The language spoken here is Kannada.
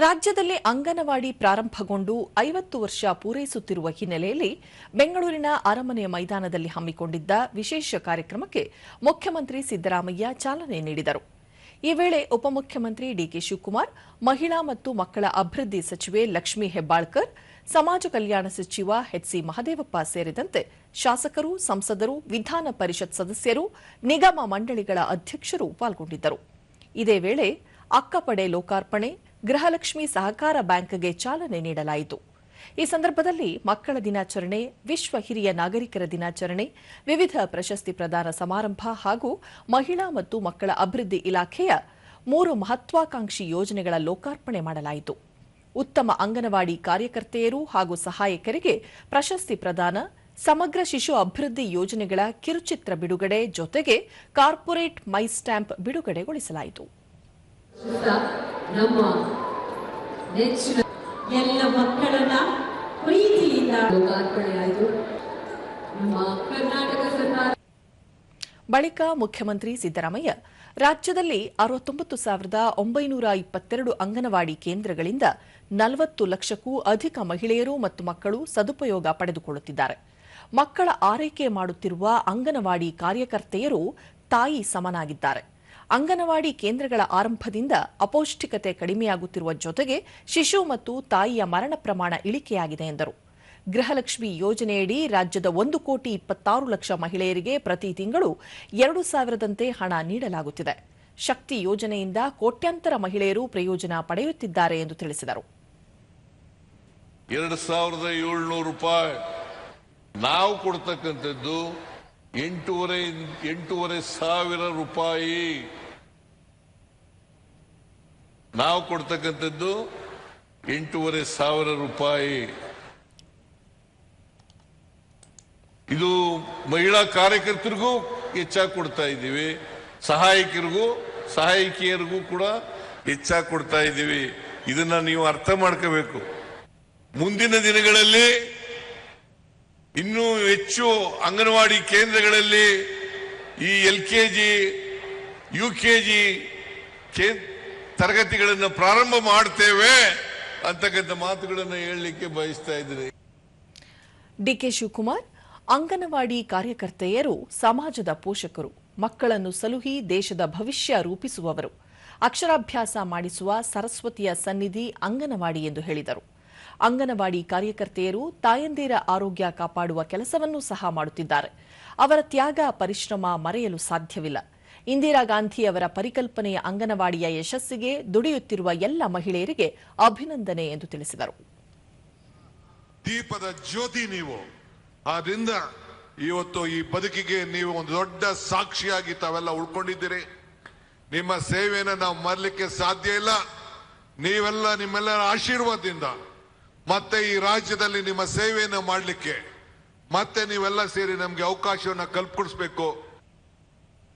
ರಾಜ್ಯದಲ್ಲಿ ಅಂಗನವಾಡಿ ಪ್ರಾರಂಭಗೊಂಡು ಐವತ್ತು ವರ್ಷ ಪೂರೈಸುತ್ತಿರುವ ಹಿನ್ನೆಲೆಯಲ್ಲಿ ಬೆಂಗಳೂರಿನ ಅರಮನೆ ಮೈದಾನದಲ್ಲಿ ಹಮ್ಮಿಕೊಂಡಿದ್ದ ವಿಶೇಷ ಕಾರ್ಯಕ್ರಮಕ್ಕೆ ಮುಖ್ಯಮಂತ್ರಿ ಸಿದ್ದರಾಮಯ್ಯ ಚಾಲನೆ ನೀಡಿದರು. ಈ ವೇಳೆ ಉಪಮುಖ್ಯಮಂತ್ರಿ ಡಿಕೆ ಶಿವಕುಮಾರ್, ಮಹಿಳಾ ಮತ್ತು ಮಕ್ಕಳ ಅಭಿವೃದ್ಧಿ ಸಚಿವೆ ಲಕ್ಷ್ಮೀ ಹೆಬ್ಬಾಳ್ಕರ್, ಸಮಾಜ ಕಲ್ಯಾಣ ಸಚಿವ ಎಚ್ಸಿ ಮಹದೇವಪ್ಪ ಸೇರಿದಂತೆ ಶಾಸಕರು, ಸಂಸದರು, ವಿಧಾನ ಪರಿಷತ್ ಸದಸ್ಯರು, ನಿಗಮ ಮಂಡಳಿಗಳ ಅಧ್ಯಕ್ಷರು ಪಾಲ್ಗೊಂಡಿದ್ದರು. ಇದೇ ವೇಳೆ ಅಕ್ಕಪಡೆ ಲೋಕಾರ್ಪಣೆ ಗೃಹಲಕ್ಷ್ಮಿ ಸಹಕಾರ ಬ್ಯಾಂಕ್ಗೆ ಚಾಲನೆ ನೀಡಲಾಯಿತು. ಈ ಸಂದರ್ಭದಲ್ಲಿ ಮಕ್ಕಳ ದಿನಾಚರಣೆ, ವಿಶ್ವ ಹಿರಿಯ ನಾಗರಿಕರ ದಿನಾಚರಣೆ, ವಿವಿಧ ಪ್ರಶಸ್ತಿ ಪ್ರದಾನ ಸಮಾರಂಭ ಹಾಗೂ ಮಹಿಳಾ ಮತ್ತು ಮಕ್ಕಳ ಅಭಿವೃದ್ಧಿ ಇಲಾಖೆಯ ಮೂರು ಮಹತ್ವಾಕಾಂಕ್ಷಿ ಯೋಜನೆಗಳ ಲೋಕಾರ್ಪಣೆ ಮಾಡಲಾಯಿತು. ಉತ್ತಮ ಅಂಗನವಾಡಿ ಕಾರ್ಯಕರ್ತೆಯರು ಹಾಗೂ ಸಹಾಯಕರಿಗೆ ಪ್ರಶಸ್ತಿ ಪ್ರದಾನ, ಸಮಗ್ರ ಶಿಶು ಅಭಿವೃದ್ಧಿ ಯೋಜನೆಗಳ ಕಿರುಚಿತ್ರ ಬಿಡುಗಡೆ ಜೊತೆಗೆ ಕಾರ್ಪೊರೇಟ್ ಮೈ ಸ್ಟ್ಯಾಂಪ್ ಬಿಡುಗಡೆಗೊಳಿಸಲಾಯಿತು. ನಮ್ಮ ನೆಚ್ಚಿನ ಎಲ್ಲ ಮಕ್ಕಳನ್ನ ಪ್ರೀತಿಯಿಂದ ಲೋಕಾರ್ಪಣೆಯಾಯಿತು ನಮ್ಮ ಕರ್ನಾಟಕ ಸರ್ಕಾರ. ಬಳಿಕ ಮುಖ್ಯಮಂತ್ರಿ ಸಿದ್ದರಾಮಯ್ಯ, ರಾಜ್ಯದಲ್ಲಿ ಅರವತ್ತೊಂಬತ್ತು ಸಾವಿರದ ಒಂಬೈನೂರ ಇಪ್ಪತ್ತೆರಡು ಅಂಗನವಾಡಿ ಕೇಂದ್ರಗಳಿಂದ ನಲವತ್ತು ಲಕ್ಷಕ್ಕೂ ಅಧಿಕ ಮಹಿಳೆಯರು ಮತ್ತು ಮಕ್ಕಳು ಸದುಪಯೋಗ ಪಡೆದುಕೊಳ್ಳುತ್ತಿದ್ದಾರೆ. ಮಕ್ಕಳ ಆರೈಕೆ ಮಾಡುತ್ತಿರುವ ಅಂಗನವಾಡಿ ಕಾರ್ಯಕರ್ತೆಯರು ತಾಯಿ ಸಮನಾಗಿದ್ದಾರೆ. ಅಂಗನವಾಡಿ ಕೇಂದ್ರಗಳ ಆರಂಭದಿಂದ ಅಪೌಷ್ಟಿಕತೆ ಕಡಿಮೆಯಾಗುತ್ತಿರುವ ಜೊತೆಗೆ ಶಿಶು ಮತ್ತು ತಾಯಿಯ ಮರಣ ಪ್ರಮಾಣ ಇಳಿಕೆಯಾಗಿದೆ ಎಂದರು. ಗೃಹಲಕ್ಷ್ಮಿ ಯೋಜನೆಯಡಿ ರಾಜ್ಯದ ಒಂದು ಕೋಟಿ ಇಪ್ಪತ್ತಾರು ಲಕ್ಷ ಮಹಿಳೆಯರಿಗೆ ಪ್ರತಿ ತಿಂಗಳು ಎರಡು ಸಾವಿರದಂತೆ ಹಣ ನೀಡಲಾಗುತ್ತಿದೆ. ಶಕ್ತಿ ಯೋಜನೆಯಿಂದ ಕೋಟ್ಯಾಂತರ ಮಹಿಳೆಯರು ಪ್ರಯೋಜನ ಪಡೆಯುತ್ತಿದ್ದಾರೆ ಎಂದು ತಿಳಿಸಿದರು. ನಾವು ಕೊಡ್ತಕ್ಕಂಥದ್ದು ಎಂಟೂವರೆ ಎಂಟೂವರೆ ಸಾವಿರ ರೂಪಾಯಿ. ನಾವು ಕೊಡ್ತಕ್ಕಂಥದ್ದು ಎಂಟೂವರೆ ಸಾವಿರ ರೂಪಾಯಿ. ಇದು ಮಹಿಳಾ ಕಾರ್ಯಕರ್ತರಿಗೂ ಹೆಚ್ಚಾಗಿ ಕೊಡ್ತಾ ಇದ್ದೀವಿ. ಸಹಾಯಕರಿಗೂ, ಸಹಾಯಕಿಯರಿಗೂ ಕೂಡ ಹೆಚ್ಚಾಗಿ ಕೊಡ್ತಾ ಇದ್ದೀವಿ. ಇದನ್ನ ನೀವು ಅರ್ಥ ಮಾಡ್ಕೋಬೇಕು. ಮುಂದಿನ ದಿನಗಳಲ್ಲಿ ಇನ್ನೂ ಹೆಚ್ಚು ಅಂಗನವಾಡಿ ಕೇಂದ್ರಗಳಲ್ಲಿ ಈ L K G, U K G ತರಗತಿಗಳನ್ನು ಪ್ರಾರಂಭ ಮಾಡ್ತೇವೆ ಅಂತಕ್ಕಂಥ ಮಾತುಗಳನ್ನು ಹೇಳಲಿಕ್ಕೆ ಬಯಸ್ತಾ ಇದ್ದೀನಿ. ಡಿಕೆ ಶಿವಕುಮಾರ್, ಅಂಗನವಾಡಿ ಕಾರ್ಯಕರ್ತೆಯರು, ಸಮಾಜದ ಪೋಷಕರು, ಮಕ್ಕಳನ್ನು ಸಲುಹಿ ದೇಶದ ಭವಿಷ್ಯ ರೂಪಿಸುವವರು, ಅಕ್ಷರಾಭ್ಯಾಸ ಮಾಡಿಸುವ ಸರಸ್ವತಿಯ ಸನ್ನಿಧಿ ಅಂಗನವಾಡಿ ಎಂದು ಹೇಳಿದರು. ಅಂಗನವಾಡಿ ಕಾರ್ಯಕರ್ತೆಯರು ತಾಯಂದಿರ ಆರೋಗ್ಯ ಕಾಪಾಡುವ ಕೆಲಸವನ್ನು ಸಹ ಮಾಡುತ್ತಿದ್ದಾರೆ. ಅವರ ತ್ಯಾಗ, ಪರಿಶ್ರಮ ಮರೆಯಲು ಸಾಧ್ಯವಿಲ್ಲ. ಇಂದಿರಾ ಗಾಂಧಿ ಅವರ ಪರಿಕಲ್ಪನೆಯ ಅಂಗನವಾಡಿಯ ಯಶಸ್ಸಿಗೆ ದುಡಿಯುತ್ತಿರುವ ಎಲ್ಲ ಮಹಿಳೆಯರಿಗೆ ಅಭಿನಂದನೆ ಎಂದು ತಿಳಿಸಿದರು. ದೀಪದ ಜ್ಯೋತಿ ನೀವು. ಆದ್ರಿಂದ ಇವತ್ತು ಈ ಬದುಕಿಗೆ ನೀವು ಒಂದು ದೊಡ್ಡ ಸಾಕ್ಷಿಯಾಗಿ ತಾವೆಲ್ಲ ಉಳ್ಕೊಂಡಿದ್ದೀರಿ. ನಿಮ್ಮ ಸೇವೆಯನ್ನು ನಾವು ಮರಲಿಕ್ಕೆ ಸಾಧ್ಯ ಇಲ್ಲ. ನೀವೆಲ್ಲ ನಿಮ್ಮೆಲ್ಲರ ಆಶೀರ್ವಾದದಿಂದ ಮತ್ತೆ ಈ ರಾಜ್ಯದಲ್ಲಿ ನಿಮ್ಮ ಸೇವೆಯನ್ನು ಮಾಡಲಿಕ್ಕೆ ಮತ್ತೆ ನೀವೆಲ್ಲ ಸೇರಿ ನಮಗೆ ಅವಕಾಶವನ್ನು ಕಲ್ಪಿಸ್ಬೇಕು